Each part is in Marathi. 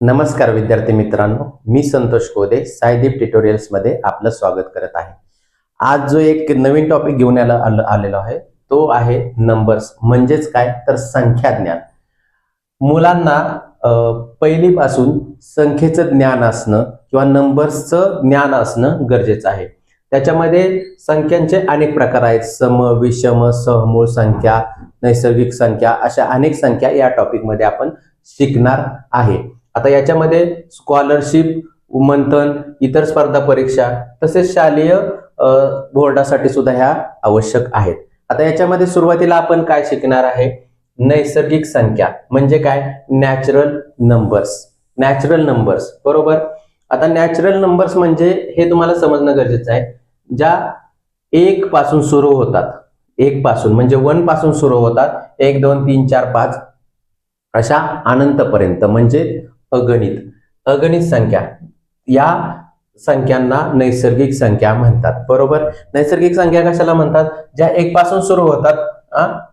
नमस्कार विद्यार्थी मित्रांनो मी संतोष कोदे सायदीप ट्युटोरियल्समध्ये आपलं स्वागत करत आहे. आज जो एक नवीन टॉपिक घेऊन यायला आलेलो आहे तो आहे नंबर्स म्हणजेच काय? तर संख्या ज्ञान. मुलांना पहिलीपासून संख्येचं ज्ञान असणं किंवा नंबर्सचं ज्ञान असणं गरजेचं आहे. त्याच्यामध्ये संख्यांचे अनेक प्रकार आहेत. सम विषम सहमूळ संख्या नैसर्गिक संख्या अशा अनेक संख्या या टॉपिकमध्ये आपण शिकणार आहे. आता याच्यामध्ये स्कॉलरशिप मंथन इतर स्पर्धा परीक्षा तसेच शालेय बोर्डासाठी सुद्धा ह्या आवश्यक आहेत. आता याच्यामध्ये सुरुवातीला आपण काय शिकणार आहे? नैसर्गिक संख्या. म्हणजे काय? नॅचरल नंबर्स नॅचरल नंबर्स बरोबर? आता नॅचरल नंबर्स म्हणजे हे तुम्हाला समजणं गरजेचं आहे. ज्या एक पासून सुरू होतात. एक पासून म्हणजे वनपासून सुरू होतात. एक दोन तीन चार पाच अशा अनंतपर्यंत. म्हणजे अगणित. अगणित संख्या. या संख्यांना नैसर्गिक संख्या म्हणतात. बरोबर? नैसर्गिक संख्या कशाला म्हणतात? ज्या एक पासून सुरू होतात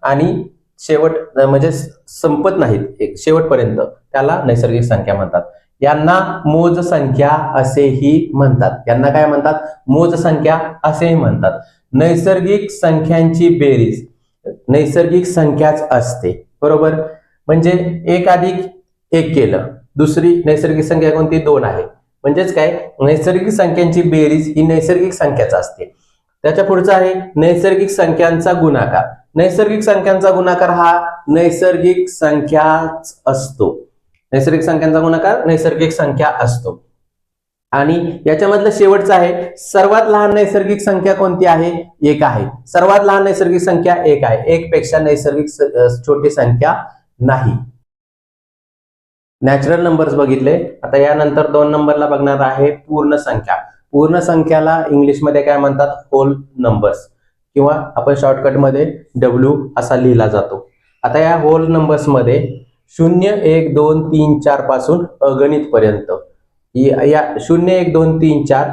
आणि शेवट म्हणजे संपत नाहीत एक शेवटपर्यंत. त्याला नैसर्गिक संख्या म्हणतात. यांना मोज संख्या असेही म्हणतात. यांना काय म्हणतात? मोज संख्या असेही म्हणतात. नैसर्गिक संख्यांची बेरीज. नैसर्गिक संख्याच असते. बरोबर? म्हणजे एक अधिक एक केलं. दुसरी नैसर्गिक संख्या कोणती? दोन आहे. म्हणजेच काय? नैसर्गिक संख्यांची बेरीज ही नैसर्गिक संख्याच असते. त्याच्या पुढचा आहे नैसर्गिक संख्यांचा गुणाकार. नैसर्गिक संख्यांचा गुणाकार हा नैसर्गिक संख्याच असतो. नैसर्गिक संख्यांचा गुणाकार नैसर्गिक संख्या असतो. आणि याच्यामधलं शेवटचं आहे सर्वात लहान नैसर्गिक संख्या कोणती आहे? एक आहे. सर्वात लहान नैसर्गिक संख्या एक आहे. एक पेक्षा नैसर्गिक छोटी संख्या नाही. नॅचरल नंबर्स बघितले. आता यानंतर दोन नंबरला बघणार आहे पूर्ण संख्या. पूर्ण संख्याला इंग्लिशमध्ये काय म्हणतात? होल नंबर्स किंवा आपण शॉर्टकटमध्ये डब्ल्यू असा लिहिला जातो. आता या होल नंबर्समध्ये शून्य एक दोन तीन चारपासून अगणित पर्यंत. या शून्य एक दोन तीन चार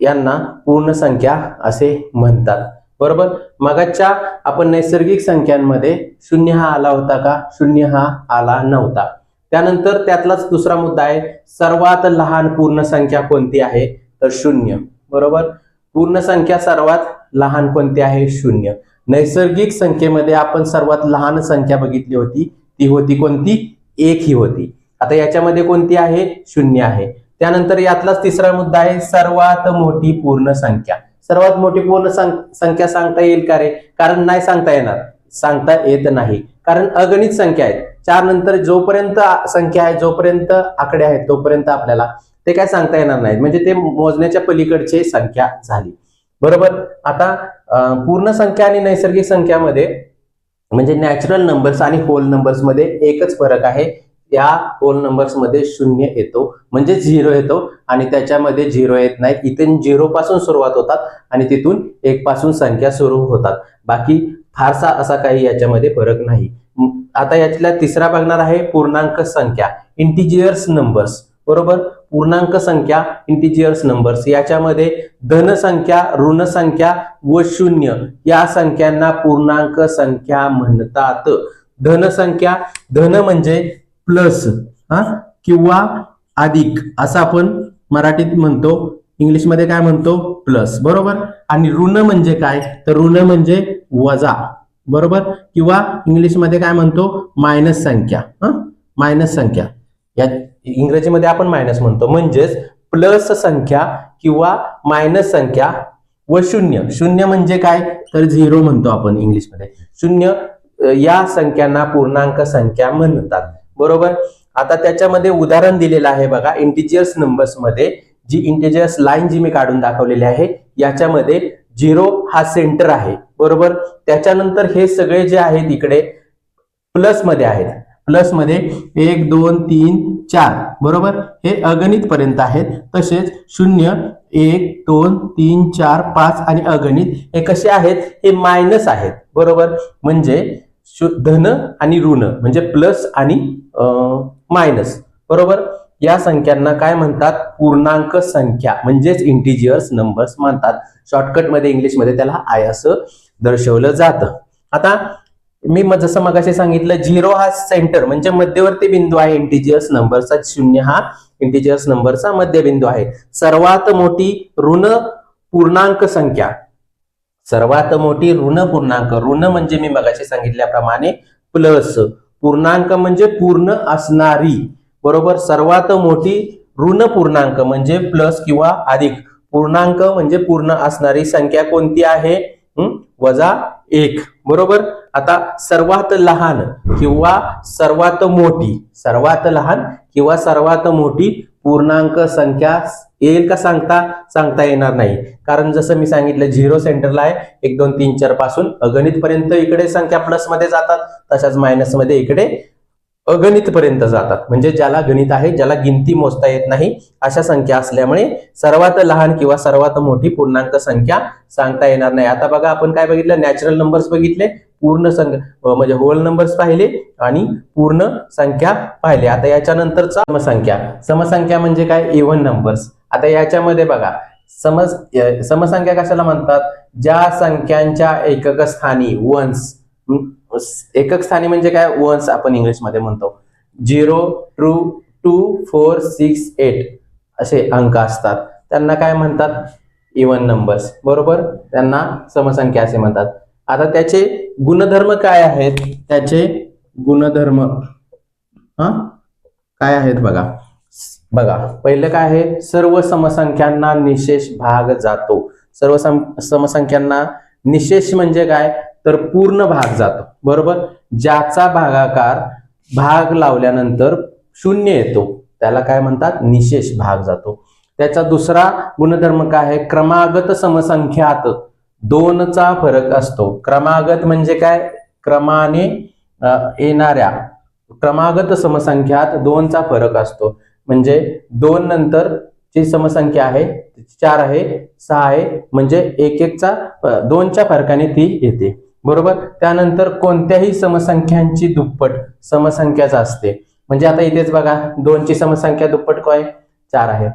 यांना पूर्ण संख्या असे म्हणतात. बरोबर? मगाच्या आपण नैसर्गिक संख्यांमध्ये शून्य हा आला होता का? शून्य हा आला नव्हता. त्यानंतर त्यातलाच दुसरा मुद्दा आहे सर्वात लहान पूर्ण संख्या कोणती आहे? तर शून्य. बरोबर? पूर्ण संख्या सर्वात लहान कोणती आहे? शून्य. नैसर्गिक संख्येमध्ये आपण सर्वात लहान संख्या बघितली होती ती होती कोणती? एक ही होती. आता याच्यामध्ये कोणती आहे? शून्य आहे. त्यानंतर यातलाच तिसरा मुद्दा आहे सर्वात मोठी पूर्ण संख्या. सर्वात मोठी पूर्ण संख्या सांगता येईल का रे? कारण नाही सांगता येणार. सांगता येत नाही. कारण अगणित संख्या आहेत. चार नंतर जोपर्यंत संख्या आहे जोपर्यंत आकडे आहेत तोपर्यंत आपल्याला ते काय सांगता येणार नाहीत. म्हणजे ते मोजण्याच्या पलीकडची संख्या झाली. बरोबर? आता पूर्ण संख्या आणि नैसर्गिक संख्यामध्ये म्हणजे नॅचरल नंबर्स आणि होल नंबर्समध्ये एकच फरक आहे. या होल नंबर्समध्ये शून्य येतो म्हणजे झिरो येतो आणि त्याच्यामध्ये झिरो येत नाही. इथून झिरो पासून सुरुवात होतात आणि तिथून एक पासून संख्या सुरू होतात. बाकी फारसा असा काही याच्यामध्ये फरक नाही. आता यातला तिसरा बघणार आहे पूर्णांक संख्या इंटिजियर्स नंबर्स बरोबर? पूर्णांक संख्या इंटिजियर्स नंबर्स याच्यामध्ये धनसंख्या ऋणसंख्या ऋण संख्या व शून्य या संख्यांना पूर्णांक संख्या म्हणतात. धनसंख्या धन म्हणजे प्लस हा? किंवा अधिक असं आपण मराठीत म्हणतो. इंग्लिशमध्ये काय म्हणतो? प्लस. बरोबर? आणि ऋण म्हणजे काय? तर ऋण म्हणजे वजा. बरोबर? किंवा इंग्लिशमध्ये काय म्हणतो? मायनस संख्या. हा? मायनस संख्या. या इंग्रजीमध्ये आपण मायनस म्हणतो. म्हणजेच प्लस संख्या किंवा मायनस संख्या व शून्य. शून्य म्हणजे काय? तर झिरो म्हणतो आपण इंग्लिशमध्ये. शून्य या संख्यांना पूर्णांक संख्या म्हणतात. बरोबर? आता त्याच्यामध्ये उदाहरण दिलेलं आहे बघा. इंटिजियर्स नंबर्समध्ये जी इंटेजर्स लाईन जी मी काढून दाखवलेली आहे याच्यामध्ये झिरो हा सेंटर आहे. बरोबर? त्याच्यानंतर हे सगळे जे आहेत इकडे प्लसमध्ये आहेत. प्लसमध्ये एक दोन तीन चार. बरोबर? हे अगणित पर्यंत आहेत. तसेच शून्य एक दोन तीन चार पाच आणि अगणित हे कसे आहेत? हे मायनस आहेत. बरोबर? म्हणजे शु- धन आणि ऋण. म्हणजे प्लस आणि मायनस बरोबर? या संख्यांना काय म्हणतात? पूर्णांक संख्या म्हणजेच इंटिजियर्स नंबर्स मानतात. शॉर्टकटमध्ये इंग्लिशमध्ये त्याला आय असं दर्शवलं जातं. आता मी जसं मगाशी सांगितलं झिरो हा सेंटर म्हणजे मध्यवर्ती बिंदू आहे इंटिजियर्स नंबरचा शून्य हा इंटिजियर्स नंबरचा मध्यबिंदू आहे. सर्वात मोठी ऋण पूर्णांक संख्या. सर्वात मोठी ऋण पूर्णांक. ऋण म्हणजे मी मगाशी सांगितल्याप्रमाणे प्लस पूर्णांक म्हणजे पूर्ण असणारी. बरोबर? सर्वात मोठी ऋण पूर्णांक म्हणजे प्लस किंवा अधिक. पूर्णांक म्हणजे पूर्ण असणारी संख्या कोणती आहे? वजा एक. बरोबर? आता सर्वात लहान किंवा सर्वात मोठी सर्वात लहान किंवा सर्वात मोठी पूर्णांक संख्या येईल का सांगता? सांगता येणार नाही. कारण जसं मी सांगितलं झिरो सेंटरला आहे. एक दोन तीन चारपासून अगणित पर्यंत इकडे संख्या प्लसमध्ये जातात. तशाच मायनसमध्ये इकडे अगणित पर्यंत जातात. म्हणजे ज्याला गणित आहे ज्याला गिनती मोजता येत नाही अशा संख्या असल्यामुळे सर्वात लहान किंवा सर्वात मोठी पूर्णांक संख्या सांगता येणार नाही. आता बघा आपण काय बघितलं? नॅचरल नंबर्स बघितले पूर्ण संख्या म्हणजे होल नंबर्स पाहिले आणि पूर्ण संख्या पाहिले. आता याच्यानंतरचा समसंख्या. समसंख्या म्हणजे काय? इव्हन नंबर्स आता याच्यामध्ये बघा समस समसंख्या कशाला म्हणतात? ज्या संख्यांच्या एकक स्थानी वन्स एकक स्थानी म्हणजे काय? वन्स आपण इंग्लिशमध्ये म्हणतो. Zero two two four six eight असे अंक असतात. त्यांना काय म्हणतात? इव्हन नंबर्स बरोबर? त्यांना समसंख्या असे म्हणतात. आता त्याचे गुणधर्म काय आहेत? त्याचे गुणधर्म हा? काय आहेत बघा. बघा पहिलं काय आहे? सर्व समसंख्यांना निशेष भाग जातो. सर्व सम समसंख्यांना निशेष म्हणजे काय? तर पूर्ण भाग जातो. बरोबर? ज्याचा भागाकार भाग लावल्यानंतर शून्य येतो. त्याला काय म्हणतात? निशेष भाग जातो. त्याचा दुसरा गुणधर्म काय आहे? क्रमागत समसंख्यात दोनचा फरक असतो. क्रमागत म्हणजे काय? क्रमाने येणाऱ्या. क्रमागत समसंख्यात दोनचा फरक असतो. म्हणजे दोन नंतर जी समसंख्या आहे चार आहे सहा आहे म्हणजे एक एकचा दोनच्या फरकाने ती येते. बरोबर? त्यानंतर कोणत्याही समसंख्यांची दुप्पट समसंख्याच असते. म्हणजे आता इथेच बघा दोनची समसंख्या दुप्पट काय? चार आहे.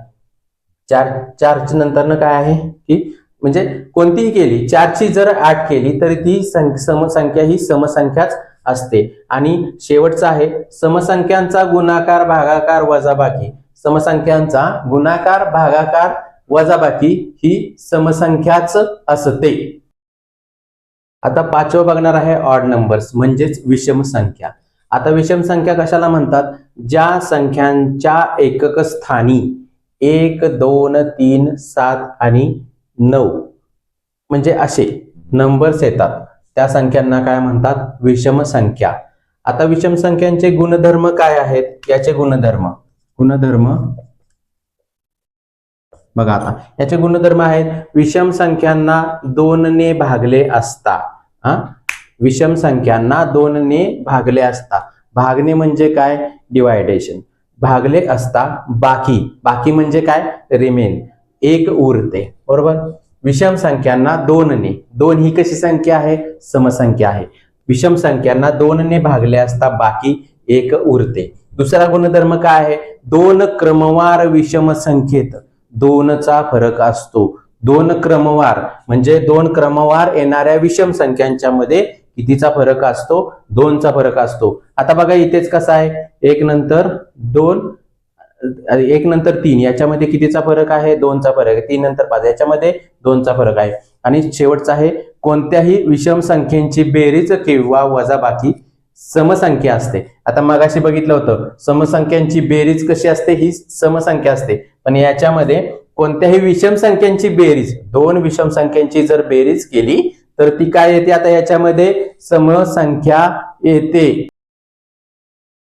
चार चारच्या नंतर काय आहे? की म्हणजे कोणतीही केली चारची जर आठ केली तरी ती समसंख्या ही समसंख्याच असते. आणि शेवटचा आहे समसंख्यांचा गुणाकार भागाकार वजाबाकी. समसंख्यांचा गुणाकार भागाकार वजाबाकी ही समसंख्याच असते. आता पाचवं बघणार आहे ऑड नंबर्स म्हणजेच विषम संख्या. आता विषम संख्या कशाला म्हणतात? ज्या संख्यांच्या एकक स्थानी एक दोन तीन सात आणि नऊ म्हणजे असे नंबर्स येतात. त्या संख्यांना काय म्हणतात? विषम संख्या. आता विषम संख्यांचे गुणधर्म काय आहेत? याचे गुणधर्म. गुणधर्म बघा आता. याचे गुणधर्म आहेत विषम संख्यांना दोनने भागले असता. हा? विषम संख्यांना दोनने भागले असता. भागणे म्हणजे काय? डिवायडेशन भागले असता बाकी. बाकी म्हणजे काय? रिमेन एक उरते. बरोबर? विषम संख्यांना दोनने. दोन ही कशी संख्या आहे? समसंख्या आहे. विषम संख्यांना दोनने भागले असता बाकी एक उरते. दुसरा गुणधर्म काय आहे? दोन क्रमवार विषम संख्येत. दोनचा फरक असतो. दोन क्रमवार म्हणजे दोन क्रमवार येणाऱ्या विषम संख्यांच्या मध्ये कितीचा फरक असतो? दोनचा फरक असतो. आता बघा इथेच कसा आहे? एक नंतर दोन एक नंतर तीन याच्यामध्ये कितीचा फरक आहे? दोनचा फरक आहे. तीन नंतर पाच याच्यामध्ये दोनचा फरक आहे. आणि शेवटचा आहे कोणत्याही विषम संख्येची बेरीज किंवा वजाबाकी समसंख्या असते. आता मगाशी बघितलं होतं समसंख्यांची बेरीज कशी असते? ही समसंख्या असते. पण याच्यामध्ये कोणत्याही विषम संख्यांची बेरीज दोन विषम संख्यांची जर बेरीज केली तर ती काय येते? आता याच्यामध्ये समसंख्या येते.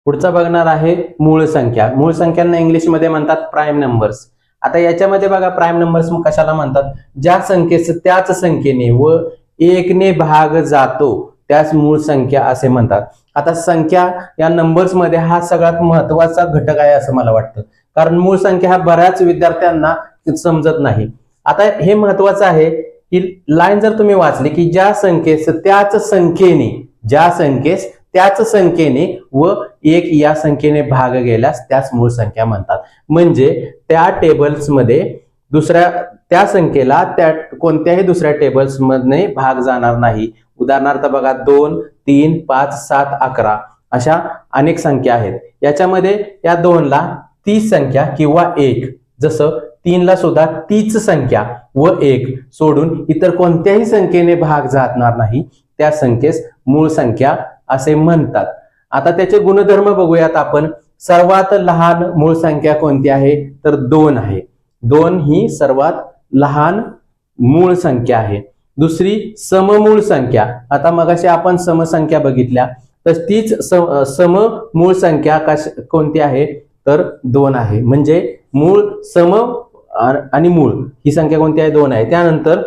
पुढचा बघणार आहे मूळ संख्या. मूळ संख्यांना इंग्लिशमध्ये म्हणतात प्राईम नंबर्स आता याच्यामध्ये बघा प्राईम नंबर्स कशाला म्हणतात? ज्या संख्येचं त्याच संख्येने व एकने भाग जातो त्याच मूळ संख्या असे म्हणतात. आता संख्या या नंबर्समध्ये हा सगळ्यात महत्त्वाचा घटक आहे असं मला वाटतं. कारण मूळ संख्या हा बऱ्याच विद्यार्थ्यांना समजत नाही. आता हे महत्वाचं आहे की लाईन जर तुम्ही वाचली की ज्या संख्येस त्याच संख्येने ज्या संख्येस त्याच संख्येने व एक या संख्येने भाग गेल्यास त्यास मूळ संख्या म्हणतात. म्हणजे त्या टेबल्समध्ये दुसऱ्या त्या संख्येला त्या कोणत्याही दुसऱ्या टेबल्समध्ये भाग जाणार नाही. उदाहरणार्थ बघा दोन तीन पाच सात अकरा अशा अनेक संख्या आहेत. याच्यामध्ये या दोनला तीच संख्या किंवा एक. जसं तीनला सुद्धा तीच संख्या व एक सोडून इतर कोणत्याही संख्येने भाग जाणार नाही. त्या संख्येस मूळ संख्या असे म्हणतात. आता त्याचे गुणधर्म बघूयात आपण. सर्वात लहान मूळ संख्या कोणती आहे? तर दोन आहे. दोन ही सर्वात लहान मूळ संख्या आहे. दुसरी सममूळ संख्या. आता मगाशी आपण समसंख्या बघितल्या. तर तीच सम सम मूळ संख्या कश कोणती आहे? तर दोन आहे. म्हणजे मूळ सम आणि मूळ ही संख्या कोणती आहे? दोन आहे. त्यानंतर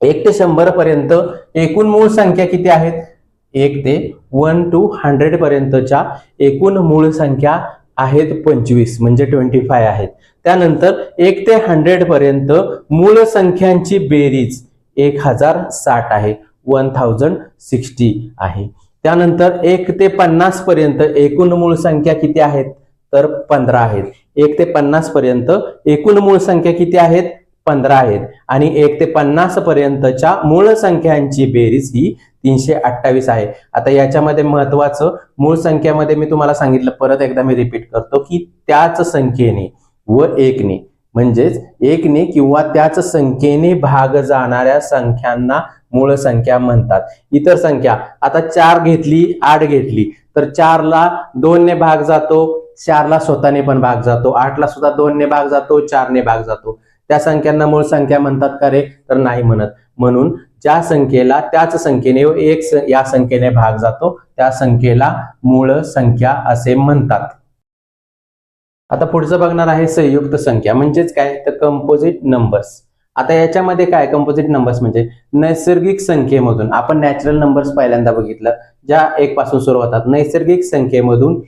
एक ते शंभर पर्यंत एकूण मूळ संख्या किती आहेत? एक ते वन टू हंड्रेड पर्यंतच्या एकूण मूळ संख्या आहेत पंचवीस म्हणजे ट्वेंटी फाय आहेत. त्यानंतर एक ते हंड्रेड पर्यंत मूळ संख्यांची बेरीज एक हजार साठ आहे. वन थाउजंड सिक्स्टी आहे. त्यानंतर एक ते पन्नास पर्यंत एकूण मूळ संख्या किती आहेत? तर पंधरा आहेत. एक ते पन्नास पर्यंत एकूण मूळ संख्या किती आहेत? पंधरा आहेत. आणि एक ते पन्नास पर्यंतच्या मूळ संख्यांची बेरीज ही तीनशे अठ्ठावीस आहे. आता याच्यामध्ये महत्वाचं मूळ संख्यामध्ये मी तुम्हाला सांगितलं परत एकदा मी रिपीट करतो की त्याच संख्येने व एकने म्हणजेच एकने किंवा त्याच संख्येने भाग जाणाऱ्या संख्यांना मूळ संख्या म्हणतात. इतर संख्या आता चार घेतली आठ घेतली तर चारला दोनने भाग जातो चारला स्वतःने पण भाग जातो आठला सुद्धा दोनने भाग जातो चारने भाग जातो. त्या संख्यांना मूळ संख्या म्हणतात का रे? तर नाही म्हणत. म्हणून ज्या संख्येला त्याच संख्येने एक या संख्येने भाग जातो त्या संख्येला मूळ संख्या असे म्हणतात. आता पुढचं बघणार आहे संयुक्त संख्या. म्हणजेच काय? तर कंपोजिट नंबर्स आता याच्यामध्ये काय कंपोजिट नंबर्स म्हणजे नैसर्गिक संख्येमधून आपण नॅचरल नंबर्स पहिल्यांदा बघितलं ज्या एक पासून सुरू होतात. नैसर्गिक संख्येमधून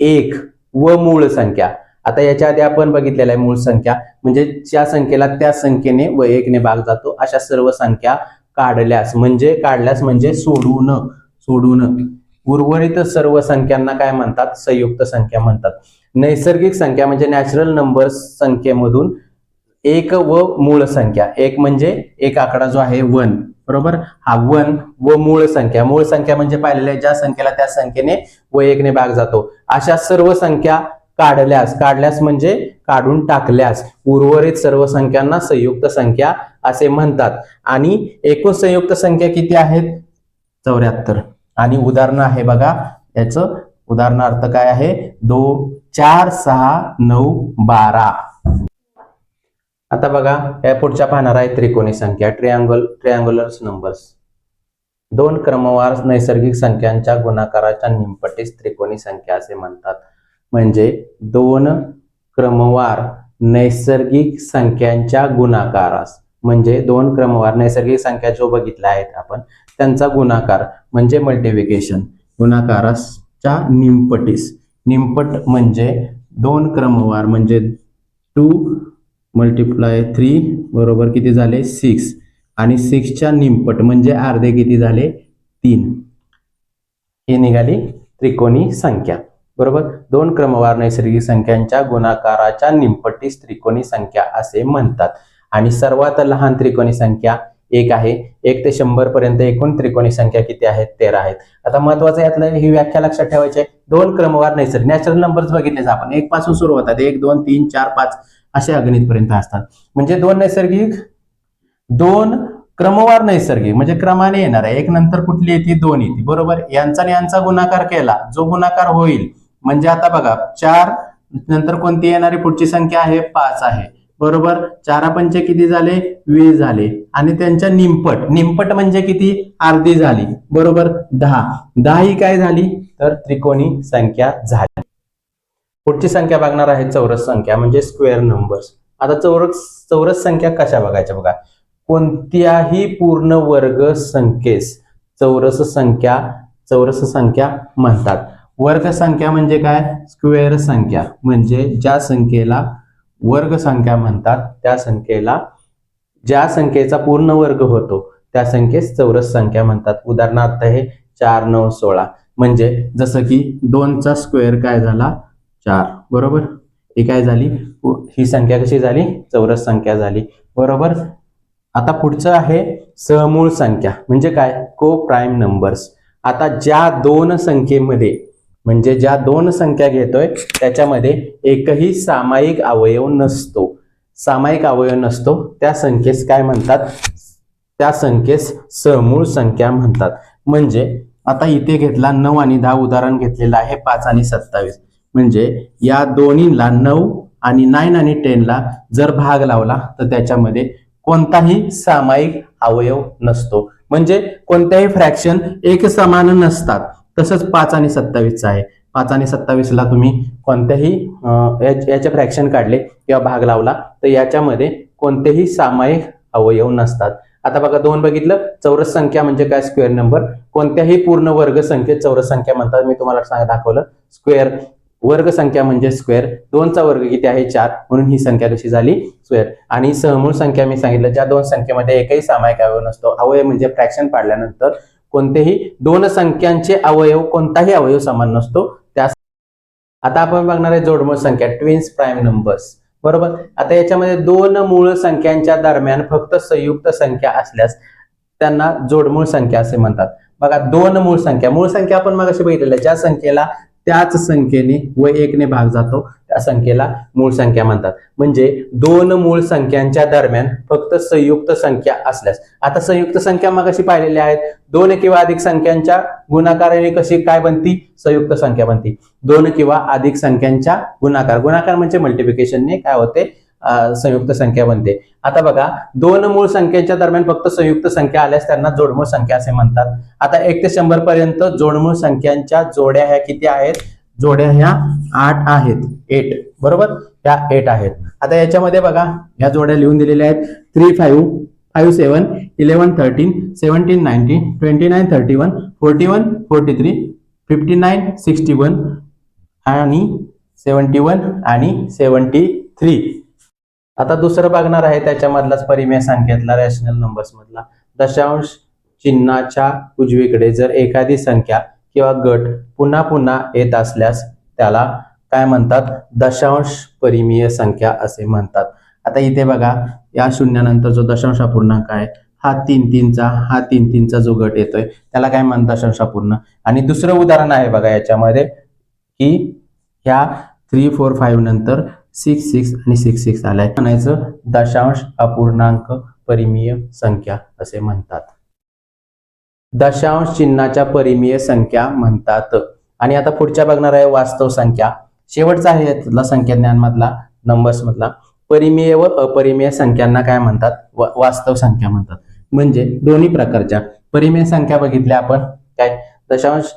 एक व मूळ संख्या. आता याच्या आधी आपण बघितलेलं आहे मूळ संख्या. म्हणजे ज्या संख्येला त्या संख्येने व एकने भाग जातो अशा सर्व संख्या काढल्यास म्हणजे काढल्यास म्हणजे सोडून सोडून. उर्वरित सर्व संख्यांना काय म्हणतात? संयुक्त संख्या म्हणतात. नैसर्गिक संख्या म्हणजे नॅचरल नंबर्स संख्येमधून एक व मूळ संख्या. एक म्हणजे एक आकडा जो आहे वन. बरोबर? हा वन व मूळ संख्या. मूळ संख्या म्हणजे पाहिलेल्या ज्या संख्येला त्या संख्येने व एकने भाग जातो. अशा सर्व संख्या काढल्यास काढल्यास म्हणजे काढून टाकल्यास उर्वरित सर्व संख्यांना संयुक्त संख्या असे म्हणतात. आणि एकूण संयुक्त संख्या किती आहेत? चौऱ्याहत्तर. आणि उदाहरण आहे बघा याचं उदाहरणार्थ काय आहे? दो चार सहा नऊ बारा. आता बघा या पुढच्या पाहणार आहे त्रिकोणी संख्या ट्रिअँगल ट्रिअँग्युलर्स नंबर्स दोन क्रमवार नैसर्गिक संख्यांच्या गुणाकाराच्या निमपटीस त्रिकोणी संख्या असे म्हणतात. म्हणजे दोन क्रमवार नैसर्गिक संख्यांच्या गुणाकारास म्हणजे दोन क्रमवार नैसर्गिक संख्या जो बघितल्या आहेत आपण त्यांचा गुणाकार म्हणजे मल्टिप्लिकेशन गुणाकाराच्या निमपटीस निमपट म्हणजे दोन क्रमवार म्हणजे टू मल्टिप्लाय थ्री बरोबर किती झाले? सिक्स आणि सिक्सच्या निमपट म्हणजे अर्धे किती झाले? तीन. ही निघाली त्रिकोणी संख्या. बरोबर? दोन क्रमवार नैसर्गिक संख्यांच्या गुणाकाराच्या निमपटीस त्रिकोणी संख्या असे म्हणतात. आणि सर्वात लहान त्रिकोणी संख्या एक आहे. एक ते शंभर पर्यंत एकूण त्रिकोणी संख्या किती आहेत? तेरा आहेत. आता महत्वाचं यातलं ही व्याख्या लक्षात ठेवायची आहे. दोन क्रमवार नैसर्गिक नॅचरल नंबर्स बघितलेच आपण. एक पासून सुरू होतात एक दोन तीन चार पाच. असे अगणित पर्यंत असतात. म्हणजे दोन नैसर्गिक दोन क्रमवार नैसर्गिक म्हणजे क्रमाने येणार. आहे एक नंतर कुठली येते दोन येते. बरोबर? यांचा आणि यांचा गुणाकार केला. जो गुणाकार होईल म्हणजे आता बघा चार नंतर कोणती येणारी? पुढची संख्या आहे पाच आहे. बरोबर? चारा पंचे किती झाले? वीस झाले. आणि त्यांच्या निमपट निमपट म्हणजे किती? अर्धी झाली. बरोबर? दहा. दहा ही काय झाली? तर त्रिकोणी संख्या झाली. पुढची संख्या बघणार आहे चौरस संख्या म्हणजे स्क्वेअर नंबर्स आता चौरस चौरस संख्या कशा बघायच्या बघा? कोणत्याही पूर्ण वर्ग संख्येस चौरस संख्या चौरस संख्या म्हणतात. वर्ग संख्या म्हणजे काय? स्क्वेअर संख्या. म्हणजे ज्या संख्येला वर्ग संख्या म्हणतात त्या संख्येला ज्या संख्येचा पूर्ण वर्ग होतो त्या संख्येस चौरस संख्या म्हणतात. उदाहरणार्थ हे चार नऊ सोळा. म्हणजे जसं की दोनचा स्क्वेअर काय झाला? चार बरोबर? ही काय झाली? ही संख्या कशी झाली? चौरस संख्या झाली. बरोबर? आता पुढचं आहे सहमूळ संख्या. म्हणजे काय? को प्राईम नंबर्स. आता ज्या दोन संख्येमध्ये म्हणजे ज्या दोन संख्या घेतोय त्याच्यामध्ये एकही सामायिक अवयव नसतो. सामायिक अवयव नसतो. त्या संख्येस काय म्हणतात? त्या संख्येस समूळ संख्या म्हणतात. म्हणजे आता इथे घेतला नऊ आणि दहा उदाहरण घेतलेलं आहे पाच आणि सत्तावीस. म्हणजे या दोन्हीला नऊ आणि नाईन आणि टेनला जर भाग लावला तर त्याच्यामध्ये कोणताही सामायिक अवयव नसतो. म्हणजे कोणत्याही फ्रॅक्शन एक समान नसतात. तसंच पाच आणि सत्तावीसचा आहे. पाच आणि सत्तावीसला तुम्ही कोणत्याही याचे फ्रॅक्शन काढले किंवा भाग लावला तर याच्यामध्ये कोणतेही सामायिक अवयव नसतात. आता बघा दोन बघितलं चौरस संख्या म्हणजे काय? स्क्वेअर नंबर कोणत्याही पूर्ण वर्ग संख्येत चौरस संख्या म्हणतात. मी तुम्हाला सांग दाखवलं. स्क्वेअर वर्ग संख्या म्हणजे स्क्वेअर दोनचा वर्ग किती आहे? चार. म्हणून ही संख्या कशी झाली? स्क्वेअर आणि सहमूळ संख्या मी सांगितलं. ज्या दोन संख्येमध्ये एकही सामायिक अवयव नसतो. अवयव म्हणजे फ्रॅक्शन पाडल्यानंतर कोणतेही दोन संख्यांचे अवयव कोणताही अवयव समान नसतो. त्या आता आपण बघणार आहे जोडमूळ संख्या. ट्विन्स प्राईम नंबर्स बरोबर? आता याच्यामध्ये दोन मूळ संख्यांच्या दरम्यान फक्त संयुक्त संख्या असल्यास त्यांना जोडमूळ संख्या असे म्हणतात. बघा दोन मूळ संख्या. मूळ संख्या आपण मग अशी बघितलेल्या ज्या संख्येला त्याच संख्येने व एकने भाग जातो. त्या संख्येला मूळ संख्या म्हणतात. म्हणजे दोन मूळ संख्यांच्या दरम्यान फक्त संयुक्त संख्या असल्यास. आता संयुक्त संख्या मग कशी पाहिलेल्या आहेत. दोन किंवा अधिक संख्यांच्या गुणाकाराने कशी काय बनती? संयुक्त संख्या बनती. दोन किंवा अधिक संख्यांच्या गुणाकार. गुणाकार म्हणजे मल्टिप्लिकेशनने काय होते? संयुक्त संख्या बनते. आता बघा दोन मूळ संख्येच्या दरम्यान फक्त संयुक्त संख्या आल्यास त्यांना जोडमूळ संख्या असे म्हणतात. आता एक ते शंभर पर्यंत जोडमूळ संख्यांच्या जोड्या ह्या किती आहेत? जोड्या ह्या आठ आहेत. एट. बरोबर? ह्या एट आहेत. आता याच्यामध्ये बघा ह्या जोड्या लिहून दिलेल्या आहेत. Three five five seven eleven thirteen seventeen nineteen twenty nine thirty one forty one forty three fifty nine sixty one आणि सेवन्टी वन आणि सेवन्टी थ्री. आता दुसरं बघणार आहे त्याच्यामधलाच परिमेय संख्येतला रॅशनल नंबर्स मधला. दशांश चिन्हाच्या उजवीकडे जर एखादी संख्या किंवा गट पुन्हा पुन्हा येत असल्यास त्याला काय म्हणतात? दशांश परिमीय संख्या असे म्हणतात. आता इथे बघा या शून्यानंतर जो दशांश अपूर्णांक आहे हा तीन तीनचा हा तीन तीनचा जो गट येतोय त्याला काय म्हणतात? दशांश अपूर्ण. आणि दुसरं उदाहरण आहे बघा याच्यामध्ये की ह्या थ्री फोर फाईव्ह नंतर सिक्स सिक्स आणि सिक्स सिक्स आलाय. म्हणायचं दशांश अपूर्णांक परिमीय संख्या असे म्हणतात. दशांश चिन्हाच्या परिमीय संख्या म्हणतात. आणि आता पुढच्या बघणार आहे वास्तव संख्या. शेवटचा आहे यातला संख्या ज्ञान मधला. नंबर्स मधला परिमेय व अपरिमेय संख्यांना काय म्हणतात? वास्तव संख्या म्हणतात. म्हणजे दोन्ही प्रकारच्या. परिमेय संख्या बघितल्या आपण. काय? दशांश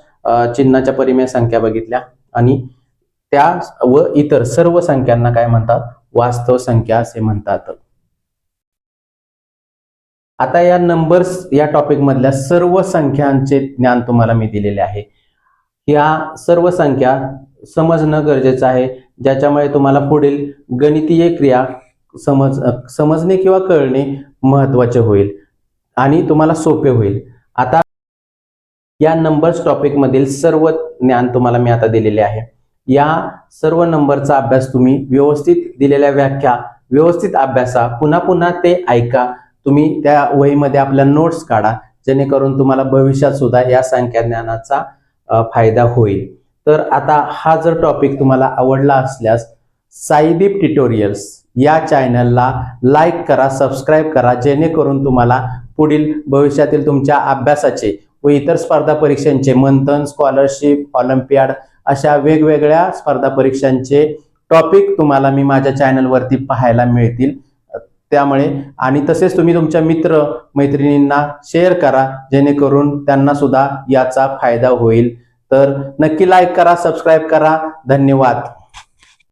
चिन्हाच्या परिमेय संख्या बघितल्या आणि त्या व इतर सर्व संख्यांना काय म्हणतात? वास्तव संख्या असे म्हणतात. आता या नंबर्स या टॉपिक मधल्या सर्व संख्यांचे ज्ञान तुम्हाला मी दिलेले आहे. या सर्व संख्या समजणं गरजेचं आहे. ज्याच्यामुळे तुम्हाला पुढील गणितीय क्रिया समज समजणे किंवा कळणे महत्त्वाचे होईल आणि तुम्हाला सोपे होईल. आता या नंबर्स टॉपिक मधील सर्व ज्ञान तुम्हाला मी आता दिलेले आहे. या सर्व नंबरचा अभ्यास तुम्ही व्यवस्थित दिलेल्या व्याख्या व्यवस्थित अभ्यासा पुन्हा पुन्हा ते ऐका. तुम्ही त्या वहीमध्ये आपल्या नोट्स काढा जेणेकरून तुम्हाला भविष्यात सुद्धा या संख्या ज्ञानाचा फायदा होईल. तर आता हा जर टॉपिक तुम्हाला आवडला असल्यास साईदीप ट्युटोरियल्स या चॅनलला लाईक करा सबस्क्राईब करा जेणेकरून तुम्हाला पुढील भविष्यातील तुमच्या अभ्यासाचे व इतर स्पर्धा परीक्षांचे मंथन स्कॉलरशिप ऑलिम्पियाड अशा वेगवेगळ्या स्पर्धा परीक्षांचे टॉपिक तुम्हाला मी माझ्या चॅनलवरती पाहायला मिळतील. त्यामुळे आणि तसेच तुम्ही तुमच्या मित्र मैत्रिणींना शेअर करा जेणेकरून त्यांना सुद्धा याचा फायदा होईल. तर नक्की लाईक करा सबस्क्राईब करा. धन्यवाद.